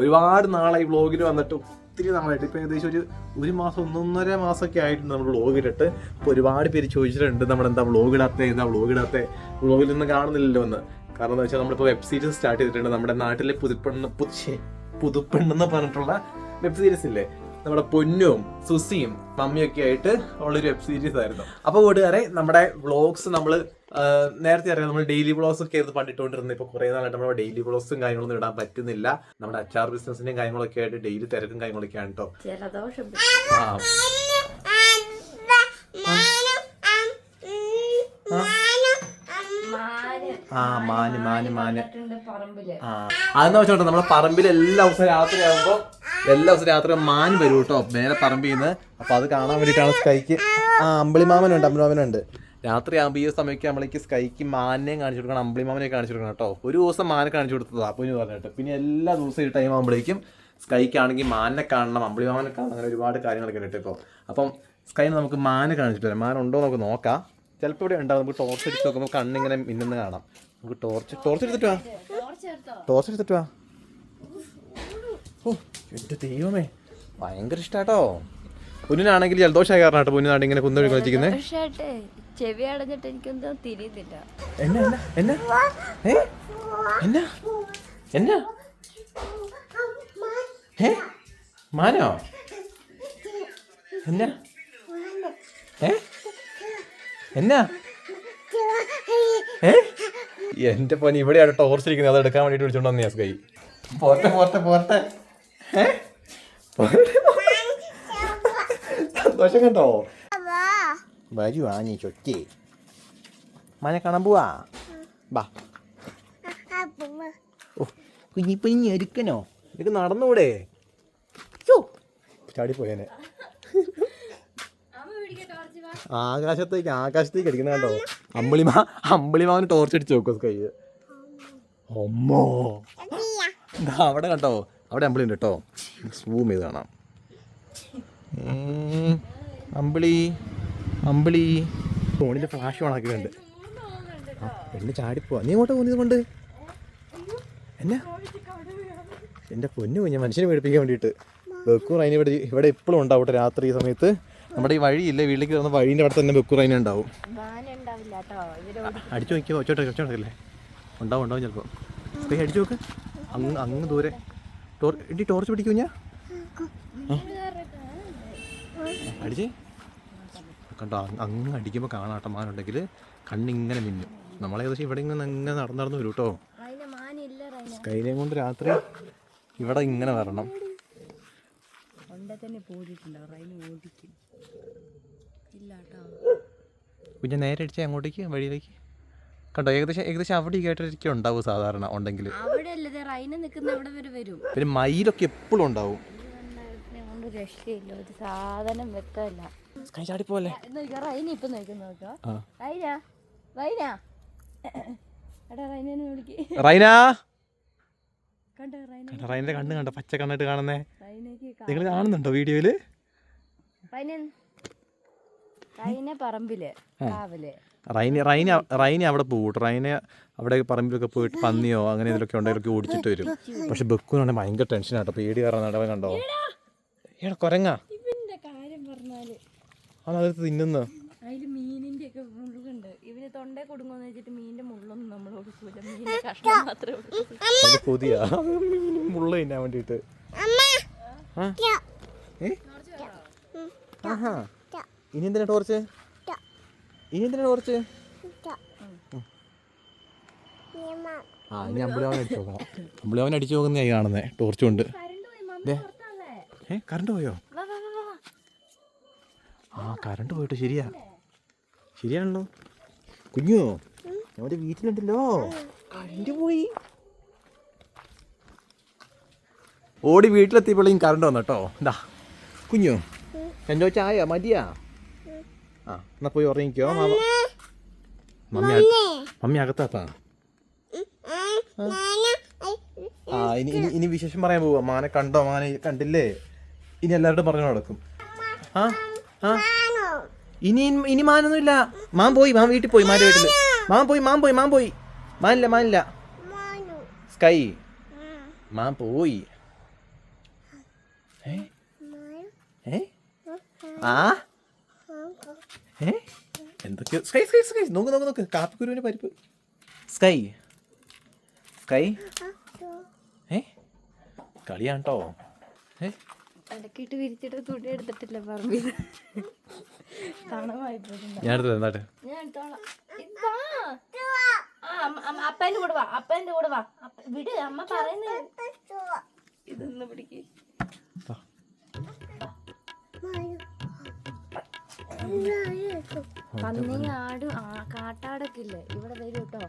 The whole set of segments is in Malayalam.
ഒരുപാട് നാളെ ഈ വ്ളോഗിൽ വന്നിട്ട് ഒത്തിരി നാളായിട്ട്. ഇപ്പോൾ ഏകദേശം ഒരു ഒരു മാസം ഒന്നൊന്നര മാസമൊക്കെ ആയിട്ടുണ്ട് നമ്മൾ വ്ളോഗ് ഇട്ടിട്ട് ഒരുപാട് പേര് ചോദിച്ചിട്ടുണ്ട് നമ്മൾ എന്താ വ്ളോഗ് ഇടാത്ത എന്താ വ്ളോഗ് ഇടാത്ത വ്ളോഗിൽ നിന്ന് കാണുന്നില്ലല്ലോ എന്ന്. കാരണം എന്താ വെച്ചാൽ നമ്മളിപ്പോൾ വെബ് സീരീസ് സ്റ്റാർട്ട് ചെയ്തിട്ടുണ്ട്. നമ്മുടെ നാട്ടിലെ പുതുപ്പെണ്ണ് പുതുശേ പുതുപ്പെണ്ണെന്ന് പറഞ്ഞിട്ടുള്ള വെബ് സീരീസ് ഇല്ലേ? നമ്മുടെ പൊന്നും സുസിയും മമ്മിയൊക്കെ ആയിട്ട് ഉള്ളൊരു വെബ് സീരീസ് ആയിരുന്നു. അപ്പോൾ കൂട്ടുകാരെ നമ്മുടെ വ്ളോഗ്സ് നമ്മൾ നേരത്തെ അറിയാം നമ്മൾ ഡെയിലി വ്ളോഗ്സ് ഒക്കെ ആയിരുന്നു പണ്ടിട്ടുകൊണ്ടിരുന്നത് ഇപ്പോൾ കുറേ നാളായിട്ട് നമ്മൾ ഡെയിലി വ്ളോഗ്സും കാര്യങ്ങളൊന്നും ഇടാൻ പറ്റുന്നില്ല. നമ്മുടെ അച്ചാർ ബിസിനസിന്റെയും കാര്യങ്ങളൊക്കെ ആയിട്ട് ഡെയിലി തിരക്കും കാര്യങ്ങളൊക്കെയാണ് കേട്ടോ ആ. മാന് ആ മാന് മാന് മാന്. ഉണ്ട് പറമ്പിൽ ആ. അതെന്ന് വെച്ചോട്ടെ നമ്മുടെ പറമ്പിൽ എല്ലാ ദിവസവും രാത്രി ആകുമ്പോൾ എല്ലാ ദിവസവും രാത്രി മാൻ വരും കേട്ടോ മേലെ പറമ്പിൽ നിന്ന്. അപ്പൊ അത് കാണാൻ വേണ്ടിട്ടാണ് സ്കൈക്ക് ആ അമ്പിളിമാമനുണ്ട് അമ്പിളിമാമനുണ്ട്. രാത്രി ആകുമ്പോൾ ഈ സമയത്ത് നമ്മളേക്ക് സ്കൈക്ക് മാനിനെയും കാണിച്ചു കൊടുക്കണം അമ്പിളിമാമനെ കാണിച്ചു കൊടുക്കണം കേട്ടോ. ഒരു ദിവസം മാനെ കാണിച്ചു കൊടുത്തതാ എന്ന് പറഞ്ഞിട്ട്. പിന്നെ എല്ലാ ദിവസവും ഈ ടൈം ആകുമ്പോഴേക്കും സ്കൈക്കാണെങ്കിൽ മാനെ കാണണം അമ്പിളിമാമനെ കാണണം അങ്ങനെ ഒരുപാട് കാര്യങ്ങളൊക്കെ ഉണ്ട് അപ്പം സ്കൈനെ നമുക്ക് മാനെ കാണിച്ചിട്ട് വരാം മാൻ ഉണ്ടോ നമുക്ക് നോക്കാം. ചിലപ്പോൾ ഇവിടെ ഉണ്ടാവും. നമുക്ക് ടോർച്ച് എടുത്ത് നോക്കുമ്പോൾ കണ്ണിങ്ങനെ മിന്നുന്ന കാണാം. നമുക്ക് ടോർച്ച് ടോർച്ച് എടുത്തിട്ട് വാ. ടോർച്ച് എടുത്തിട്ട് വാ. ഓ എന്റെ ദൈവമേ. ഭയങ്കര ഇഷ്ടാട്ടോ പുന്നിനാണെങ്കിൽ ജലദോഷമായ കാരണം കേട്ടോ പുന്നിനാണ് ഇങ്ങനെ കുന്നു കളിച്ചിരിക്കുന്നത് പക്ഷേ ചെവി അടഞ്ഞിട്ട് എനിക്കൊന്നും തിരിയുന്നില്ല. എന്നാ എന്നാ എന്നാ? എന്നാ? മാനോ? എന്നാ? എന്നാ? ഏ? പൊന്നി ഇവിടെയാണ് ടോർച്ച് ഇരിക്കുന്നത് അത് എടുക്കാൻ വേണ്ടിട്ട് വിളിച്ചോണ്ട് വന്നു സ്കൈ പോട്ടെ പോട്ടെ പോട്ടെ. സന്തോഷം കണ്ടോ? വരുവാ നീ ചൊറ്റി മനെ കാണാൻ പോവാ ബാ ഓ കുഞ്ഞിപ്പോ ഇനി എടുക്കണോ എനിക്ക് നടന്നൂടെ ചാടിപ്പോയേനെ ആകാശത്തേക്ക് ആകാശത്തേക്ക് അടിക്കുന്ന കണ്ടോ? അമ്പിളിമാ അമ്പിളിമാവിന് ടോർച്ച് അടിച്ച് നോക്കും കൈ അമ്മോ. അവിടെ കണ്ടോ? അവിടെ അമ്പിളി ഉണ്ട് കേട്ടോ. സൂം ചെയ്ത് കാണാം. അമ്പിളി. അമ്പിളി. ഫോണിന്റെ ഫ്ലാഷ് ഓണാക്കിയിട്ടുണ്ട് ആ പെണ്ണ് ചാടിപ്പോവാ. നീ ഇങ്ങോട്ട് പോകുന്നത് കൊണ്ട് എന്നാ? എന്റെ പൊന്നു കുഞ്ഞ മനുഷ്യനെ പേടിപ്പിക്കാൻ വേണ്ടിയിട്ട്. ബെക്കൂർ അതിന് ഇവിടെ ഇവിടെ എപ്പോഴും ഉണ്ടാവും രാത്രി സമയത്ത്. നമ്മുടെ ഈ വഴിയില്ലേ വീട്ടിലേക്ക് വരുന്ന വഴിന്റെ അവിടെ തന്നെ ബെക്കൂർ അതിനെ ഉണ്ടാവും. അടിച്ചു നോക്കിയോ ഒച്ചോട്ടെ ഒച്ചോട്ടല്ലേ ഉണ്ടാവും ഉണ്ടാവും ചിലപ്പോൾ പോയി അടിച്ചു നോക്ക്. അങ്ങ് അങ്ങ് ദൂരെ. ടോർ ഇടി ടോർച്ച് പിടിക്കൂ ഞാൻ അടിച്ചേ. കണ്ടോ? അങ്ങ് അടിക്കുമ്പോൾ അടിക്കുമ്പോൾ കാണാട്ടന്മാരുണ്ടെങ്കിൽ കണ്ണിങ്ങനെ മിന്നും. നമ്മളേകദേശം ഇവിടെ ഇങ്ങനെ അങ്ങനെ നടന്ന് നടന്നു വരും കേട്ടോ അതിന് മാനില്ല റൈന. കൈനയും കൊണ്ട് രാത്രി ഇവിടെ ഇങ്ങനെ വരണം. കൊണ്ട തന്നെ പോയിട്ടുണ്ടാവും റൈന ഓടിക്കും. ഇല്ല കേട്ടോ പിന്നെ നേരെ അടിച്ചാൽ അങ്ങോട്ടേക്ക് വഴിയിലേക്ക്. കണ്ടോ? ഏകദേശം ഏകദേശം അവിടെ കേട്ടിരിക്കും ഉണ്ടാവും സാധാരണ ഉണ്ടെങ്കിൽ അവിടെ അല്ലേ റൈന നിൽക്കുന്ന അവിടെ വരെ വരും. പിന്നെ മയിലൊക്കെ എപ്പോഴും ഉണ്ടാവും. രക്ഷയില്ല. ഒരു സാധനം വെക്കല്ല സ്കൈ ചാടി പോലെ റൈന ഇപ്പൊ റൈന? റൈന? റൈനെ വിളിക്ക്. റൈന? കണ്ടോ റൈന? കണ്ടോ റൈന്റെ കണ്ണ് കണ്ട? പച്ച കണ്ണിട്ട് കാണുന്നേ. നിങ്ങൾ കാണുന്നുണ്ടോ വീഡിയോയിൽ? റൈന പറമ്പിൽ കാവൽ. റൈന് റൈന റൈന് അവിടെ പോകും റൈന അവിടെ പറമ്പിലൊക്കെ പോയിട്ട് പന്നിയോ അങ്ങനെ ഇതിലൊക്കെ ഉണ്ടെങ്കിലൊക്കെ ഓടിച്ചിട്ട് വരും. പക്ഷെ ബെക്കുനാണെങ്കിൽ ഭയങ്കര ടെൻഷനാട്ടോ പേടി കാരണം നടവൻ കണ്ടോ? ഏടാ കൊരങ്ങാ. അത് അത് തിന്നുന്നു? അതിൽ മീനിന്റെ ഒക്കെ മുള്ളുണ്ട്. ഇവന് തൊണ്ടേ കൊടുങ്ങോന്ന് വെച്ചിട്ട് മീനിന്റെ മുള്ളൊന്നും നമ്മൾ കൊടുക്കൂല മീനിന്റെ കഷ്ണം മാത്രമേ കൊടുക്കൂ അത് കൊതിയാ. മുള്ള തിന്നാൻ വേണ്ടിയിട്ട്. ആ? ഏ? ആഹാ. ഇനി എന്തിനാ ടോർച്ച്? ഇനി എന്തിനാ ടോർച്ച്? ആ ഇനി അമ്പളിയാവൻ അടിച്ചു നോക്കണം. അമ്പളിയാവൻ അടിച്ചു നോക്കുന്നതായി കാണുന്നേ. ടോർച്ച് കൊണ്ട് കറണ്ട് പോയോ? ആ കറണ്ട് പോയിട്ട് ശരിയാ. ശരിയാണല്ലോ. കുഞ്ഞോ നമ്മുടെ വീട്ടിലുണ്ടല്ലോ. കറണ്ട് പോയി. ഓടി വീട്ടിലെത്തിയപ്പോഴേക്കും കറണ്ട് വന്നു കേട്ടോ. എന്താ കുഞ്ഞു എന്തോ ചായ മതിയാ? ആ എന്നാ പോയി ഉറങ്ങിക്കോ. മാമ മമ്മി മമ്മി അകത്താപ്പാ ആ ഇനി ഇനി ഇനി വിശേഷം പറയാൻ പോവാ. മാനെ കണ്ടോ? മാനെ കണ്ടില്ലേ? ഇനി എല്ലാവരോടും പറഞ്ഞു നടക്കും. ആ? ആ. ഇനി ഇനി മാനൊന്നുമില്ല. മാൻ പോയി മാൻ വീട്ടിൽ പോയി മാന്റെ വീട്ടിൽ മാൻ പോയി മാൻ പോയി മാൻ പോയി. മാനില്ല മാനില്ല. സ്കൈ മാൻ പോയി? ആ ഏ? എന്തൊക്കെ സ്കൈ സ്കൈ സ്കൈ നോക്ക് നോക്ക് നോക്ക്. കാപ്പിക്കുരുവിന്റെ പരിപ്പ്. സ്കൈ സ്കൈ ഏ? കളിയാണ്? കേട്ടോ ഏ? ഇടക്കിട്ട് വിരിച്ചിട്ട് തുണി എടുത്തിട്ടില്ല പറമ്പിൽ. തണവായി പോകുന്നു ഞാൻ എടുത്തത് എന്താട്ടെ? ഞാൻ എടുത്തോളാം. അപ്പേന്റെ കൂടെ വാ അപ്പേന്റെ കൂടെ വാ. വിട് അമ്മ പറയുന്നത് ഇതൊന്ന് പിടിക്ക്. പന്നി ആടും ആ കാട്ടാടൊക്കെ ഇല്ലേ? ഇവിടെ വരും കേട്ടോ.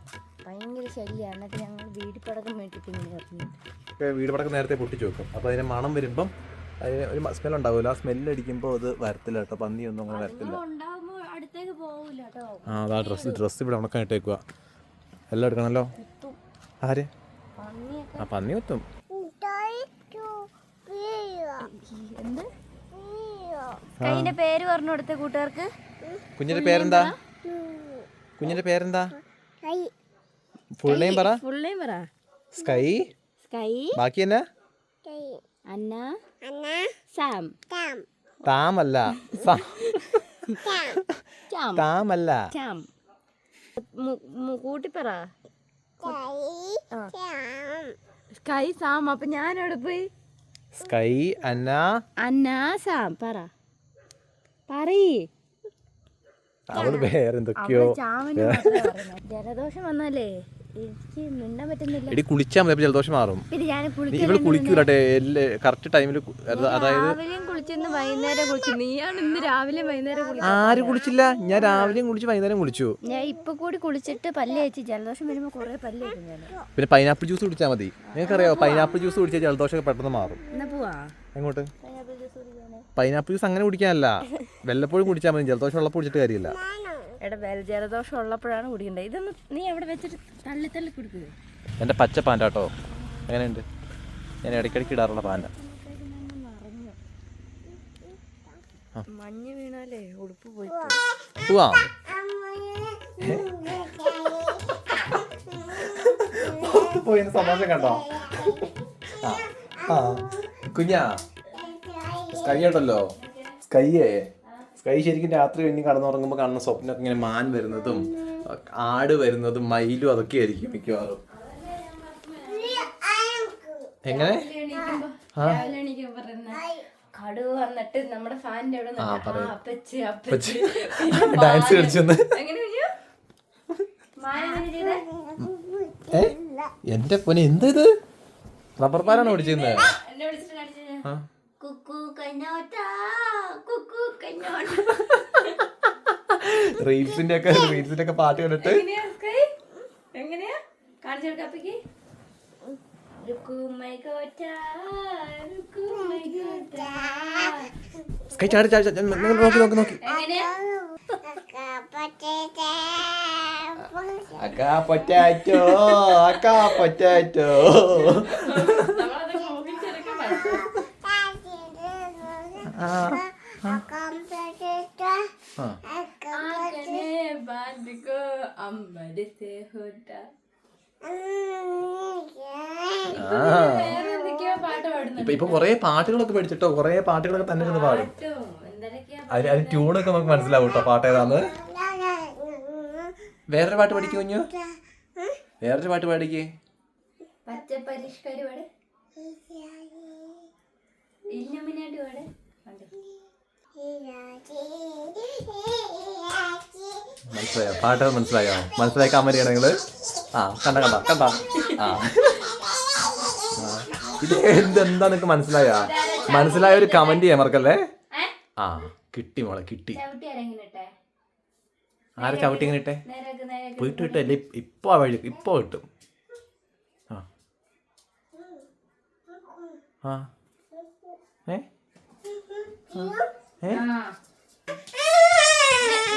ഭയങ്കര ശല്യമാണ് എന്നിട്ട് ഞങ്ങൾ വീടി പടക്കം മേടിച്ചിട്ട് ഇങ്ങനെ വീട് പടക്കം നേരത്തെ പൊട്ടിച്ചു വെക്കും. അപ്പോൾ അതിന് മണം വരുമ്പം അതിന് ഒരു സ്മെൽ ഉണ്ടാവില്ല ആ സ്മെല്ല് അടിക്കുമ്പോൾ അത് വരത്തില്ല കേട്ടോ. പന്നിയൊന്നും അങ്ങനെ വരത്തില്ല. ആ അതാ ഡ്രസ്സ് ഡ്രസ്സ് ഇവിടെ ഉണക്കാൻ ഇട്ടേക്കുക എല്ലാം എടുക്കണല്ലോ? കുത്തും. ആര്? ആ പന്നി കുത്തും. കൈന്റെ പേര് പറഞ്ഞു കൊടുത്ത കൂട്ടുകാർക്ക്. കുഞ്ഞിന്റെ പേരെന്താ? കുഞ്ഞിന്റെ പേരെന്താ? ഫുൾ നെയിം പറ. ഫുൾ നെയിം പറ. സ്കൈ? സ്കൈ. ബാക്കി എന്നാ? Anna Sam. താമല്ല. സ- ചാം താമല്ല. ചാം മു- മു- കൂട്ടി പറ. Sky Sam. അപ്പൊ ഞാൻ അവിടെ പോയി? Sky Anna. Anna Sam. പറ. പറയ്. അവൾ വേറെന്തൊക്കെയോ. ജലദോഷം വന്നാലേ. എനിക്ക് മിണ്ടാൻ പറ്റുന്നില്ല. എടി കുളിച്ചാൽ മതി അപ്പൊ ജലദോഷം മാറും. പിന്നെ ഞാൻ നീ ഇവൾ കുളിക്കൂലട്ടെ കറക്റ്റ് ടൈമിൽ അതായത് രാവിലെയും കുളിച്ചിന്ന് വൈകുന്നേരം കുളിച്ചു. നീയാണ് ഇന്ന് രാവിലെ വൈകുന്നേരം ആര് കുളിച്ചില്ല? ഞാൻ രാവിലെയും കുളിച്ചു വൈകുന്നേരം കുളിച്ചു. ഞാൻ ഇപ്പൊ കൂടി കുളിച്ചിട്ട് പല്ല് ജലദോഷം വരുമ്പോ കൊറേ പല്ല് ഞാൻ. പിന്നെ പൈനാപ്പിൾ ജ്യൂസ് കുടിച്ചാൽ മതി. നിങ്ങൾക്കറിയാവോ പൈനാപ്പിൾ ജ്യൂസ് കുടിച്ചാൽ ജലദോഷമൊക്കെ പെട്ടെന്ന് മാറും. എന്നാ പോവാ? എങ്ങോട്ട്? പൈനാപ്പിൾ ജ്യൂസ് അങ്ങനെ കുടിക്കാനല്ല. വല്ലപ്പോഴും കുടിച്ചാൽ മതി ജലദോഷം ഉള്ളപ്പോൾ കുടിച്ചിട്ട് കാര്യമില്ല. എടാ വെൽ ജലദോഷം ഉള്ളപ്പോഴാണ് കുടിക്കേണ്ടത് ഇതൊന്ന് നീ അവിടെ വെച്ചിട്ട് തള്ളി തള്ളി കുടിക്കുക എന്റെ പച്ച പാന്റ് കേട്ടോ. എങ്ങനെയുണ്ട്? ഞാൻ ഇടയ്ക്കിടയ്ക്ക് ഇടാറുള്ള പാന്റ് മഞ്ഞ് വീണാലേ ഉടുപ്പ് പോയി. പോവാം പോയി സന്തോഷം കണ്ടോ? ആ. ആ. കുഞ്ഞാ. സ്കൈ ഉണ്ടല്ലോ. സ്കൈയേ. സ്കൈ ശരിക്കും രാത്രി കഴിഞ്ഞ് കടന്നുറങ്ങുമ്പോൾ കാണുന്ന സ്വപ്നമൊക്കെ ഇങ്ങനെ മാൻ വരുന്നതും ആട് വരുന്നതും മയിലും അതൊക്കെ ആയിരിക്കും മിക്കവാറും. എങ്ങനെ? കടുവ വന്നിട്ട് നമ്മുടെ ഫാനിന്റെ അവിടെ ആ, അപ്പച്ചി അപ്പച്ചി. ഡാൻസ് കളിച്ചെന്ന്. എന്റെ പൊന്നെ എന്താ ഇത്? റബ്ബർ പാലാണ് ഓടിച്ചിരുന്നത് റീൽസിന്റെ ഒക്കെ റീൽസിന്റെ ഒക്കെ പാട്ട് കണ്ടിട്ട് എങ്ങനെയാ കാണിച്ചു കൊടുക്കാപ്പിക്ക് സ്കൈ ചാടി ചാടി നോക്കി നോക്കി നോക്കി. അക്കാ പൊറ്റാറ്റോ അക്കാ പൊറ്റാറ്റോ. ഇപ്പൊ കൊറേ പാട്ടുകളൊക്കെ പഠിച്ചിട്ടോ കൊറേ പാട്ടുകളൊക്കെ തന്നെ ഇരുന്ന് പാടും. അതിന് അതിന് ട്യൂണൊക്കെ നമുക്ക് മനസ്സിലാവും കേട്ടോ പാട്ട് ഏതാന്ന്. വേറൊരു പാട്ട് പഠിക്കൂ കുഞ്ഞു. വേറൊരു പാട്ട് പാടിക്കേ. മനസ്സിലായോ? പാട്ട് മനസ്സിലായോ? മനസ്സിലായി കമന്റ് ചെയ്യണം നിങ്ങൾ? ആ കണ്ട കണ്ട കണ്ട. ആ. ഇത് എന്തെന്താ നിനക്ക് മനസ്സിലായ? മനസ്സിലായ ഒരു കമന്റ് ചെയ്യാൻ മറക്കല്ലേ? ആ കിട്ടി മോളെ കിട്ടി. ആരെ ചവിട്ടി ഇങ്ങനെ ഇട്ടെ? പോയിട്ട് കിട്ടല്ലേ ഇപ്പൊ വഴി ഇപ്പൊ കിട്ടും ആ. ഏ?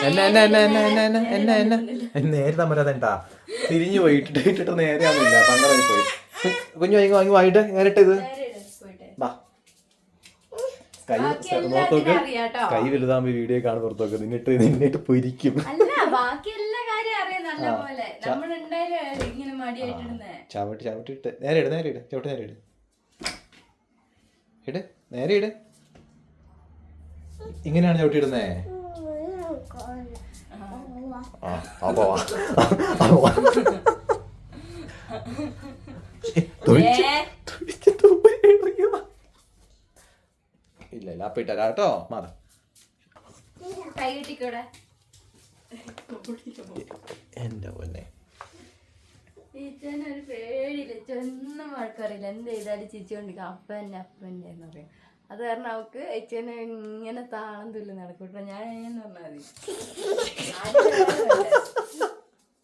എന്നെ എന്നെ എന്നെ എന്നെ എന്നെ എന്നെ എന്നെ എന്നെ. നേരെ തമ്മരാതെ എന്താ തിരിഞ്ഞു പോയിട്ട് ഇട്ടിട്ട് ഇട്ടിട്ട് നേരെ ആവുന്നില്ല പങ്കറായി പോയി. കുഞ്ഞു വാങ്ങി വാങ്ങി വായിട്ട് നേരിട്ട് കൈ പുറത്തോക്ക് വീഡിയോ കാണുന്ന പുറത്തോക്ക് നിന്നിട്ട് നിന്നിട്ട് പൊരിക്കും. ചവിട്ടി ചവിട്ടി ഇട്ട്. നേരെ ഇട് നേരെ ഇട് ചവിട്ടി നേരെ ഇട്. ഇട് നേരെ ഇട്. ഇങ്ങനെയാണ് ചവിട്ടി ഇടുന്നേ? അപ്പോ അപ്പോ ഇല്ല ഇല്ല അപ്പൊ ഇട്ടാ കേട്ടോ മാറ. എന്റെ പൊന്നെ. ചേച്ചന് ഒരു പേടിയില്ല. ചെന്നും വഴക്കറിയില്ല എന്ത് ചെയ്താലും ചിരിച്ചു കൊണ്ടിരിക്കും. അപ്പന്റെ അപ്പന്റെ എന്ന് പറയും. അത് കാരണം അവക്ക് അച്ഛനെ ഇങ്ങനെ താളം തുല്ല് നടക്കൂട്ടോ ഞാൻ എന്ന് പറഞ്ഞാൽ മതി.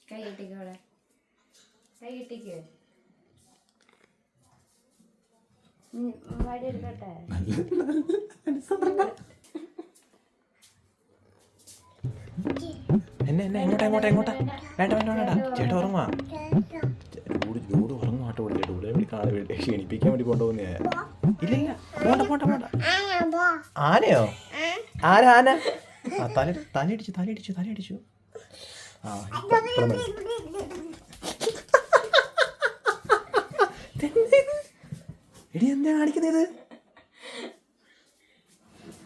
കൈ കിട്ടിക്കോടെ കൈ കിട്ടിക്കോ വടി എടുക്കട്ടെ എന്നെ എന്നെ എങ്ങോട്ടാ എങ്ങോട്ടാ എങ്ങോട്ടാ? വേണ്ട വേണ്ട വേണ്ട ചേട്ടാ ഉറങ്ങുവാ. ഡൂട് ഡൂട് ഉറങ്ങുവാട്ടോ ഇവിടെ ഡൂടെ വേണ്ടി കാണാൻ വേണ്ടി ക്ഷണിപ്പിക്കാൻ വേണ്ടി കൊണ്ടുപോകുന്നേ ഇല്ല ഇല്ല. പോണ്ട പോണ്ട പോണ്ട. ആനയോ? ആന ആന? ആ തല തലയിടിച്ചു തലയിടിച്ചു തലയിടിച്ചു. ആ എന്താ കാണിക്കുന്നത്?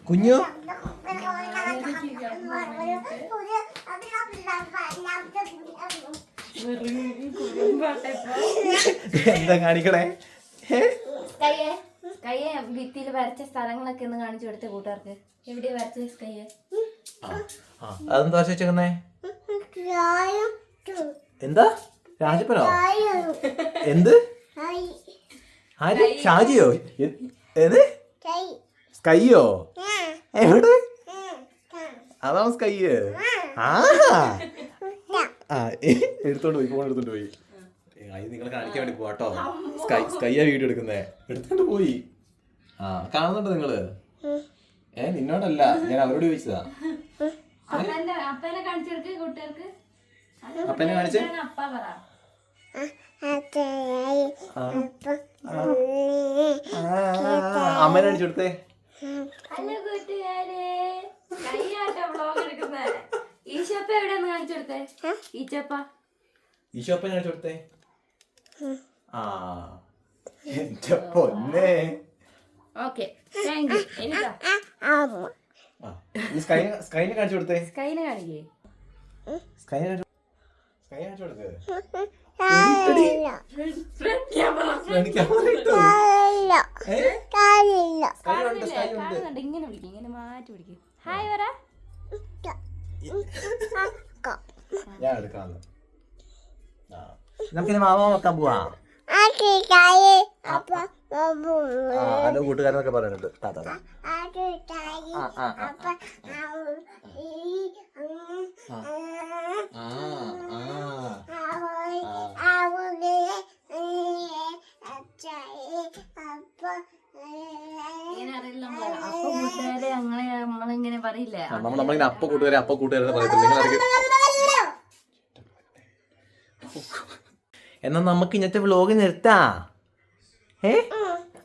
കുഞ്ഞു? എന്താ കാണിക്കണേ? കയ്യെ ഭിത്തിയിൽ വരച്ച സ്ഥലങ്ങളൊക്കെ ഒന്ന് കാണിച്ചു കൊടുത്ത കൂട്ടുകാർക്ക്. എവിടെയാ വരച്ച ആ അതെന്താ വരച്ചേക്കുന്നേ എന്താ? രാജപ്പനോ? എന്ത്? ആര്? ഷാജിയോ? ഏത്? സ്കൈയോ എവിടെ? അതാണ് സ്കൈ ആ. ആ എടുത്തോണ്ട് പോയി ഫോൺ എടുത്തോണ്ട് പോയി. ആയി അത് നിങ്ങളെ കാണിക്കാൻ വേണ്ടി പോവാട്ടോ സ്കൈ സ്കൈയാ വീഡിയോ എടുക്കുന്നേ. എടുത്തോണ്ട് പോയി. ആ കാണുന്നുണ്ടോ നിങ്ങൾ? ഏ നിന്നോടല്ല ഞാൻ അവരോട് ചോദിച്ചതാ. അപ്പനെ കാണിച്ചു? അമ്മേനെ അടിച്ചു കൊടുത്തേ. ഹലോ കൂട്ടുകാരെ. കയ്യാട്ടോ വ്ളോഗ് എടുക്കുന്നേ. ഈശപ്പ കാണിച്ചു കൊടുത്തേ? ആ. എന്റെ പൊന്നെ. ഓക്കെ. താങ്ക് യു എനിക്കാ. ആ ഈ സ്കൈ സ്കൈനെ കാണിച്ചു കൊടുത്തേ. സ്കൈനെ കാണിക്കേ. സ്കൈനെ സ്കൈനെ കാണിച്ചു കൊടുത്തേ ഇങ്ങനെ പിടിക്കും ഇങ്ങനെ മാറ്റി പിടിക്കും ഹായ് പറ ഞാൻ എടുക്കാന്ന് നമുക്കിനി മാമ നോക്കാൻ പോവാ. ആ ഹലോ കൂട്ടുകാരനൊക്കെ പറയുന്നുണ്ട്. താ, താ, താ. ആ ആ ആ ആ. ആ ഇങ്ങനെ അറിയില്ല നമ്മൾ. അപ്പൊ കൂട്ടുകാരെ അങ്ങനെ നമ്മളിങ്ങനെ പറയില്ലേ? ആ, നമ്മൾ നമ്മളിങ്ങനെ അപ്പ കൂട്ടുകാരെ അപ്പ കൂട്ടുകാരെ പറയത്തില്ല? നിങ്ങൾ നമുക്ക് ഇന്നത്തെ വ്ലോഗ് നിർത്താ. ഏ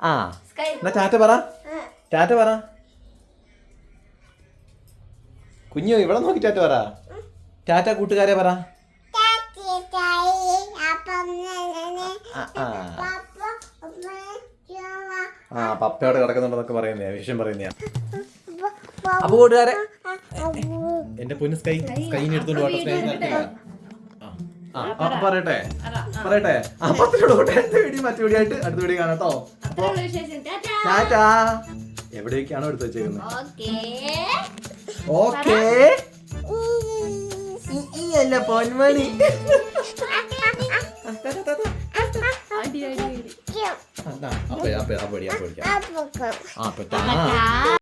ആ. എന്നാ ടാറ്റ പറ. ടാറ്റ പറ. കുഞ്ഞു ഇവിടെ നോക്കി ടാറ്റ പറ. ടാറ്റ കൂട്ടുകാരെ പറ. ആ, പപ്പയോടെ കിടക്കുന്നുണ്ടെന്നൊക്കെ പറയുന്നേ വിഷയം പറയുന്നേ അപ്പൊ കൂട്ടുകാരെ എന്റെ പൊന്ന് സ്കൈ സ്കൈനെ എടുത്തോണ്ട് പോട്ടെ സ്കൈ നടത്തില്ല. ആ, ആ, അപ്പൊ പറയട്ടെ. പറയട്ടെ. ആ പത്തിനോട് പോട്ടെ അടുത്ത വീഡിയോ മറ്റു വീഡിയോ ആയിട്ട് അടുത്ത വീഡിയോ കാണാം കേട്ടോ. വിശേഷം. ടാറ്റാ. എവിടേക്കാണോ എടുത്ത് വെച്ചേക്കുന്നത് ഓക്കേ. അല്ല പൊന്മണി. അടി അടി അടി. അപ്പൊ അപ്പൊ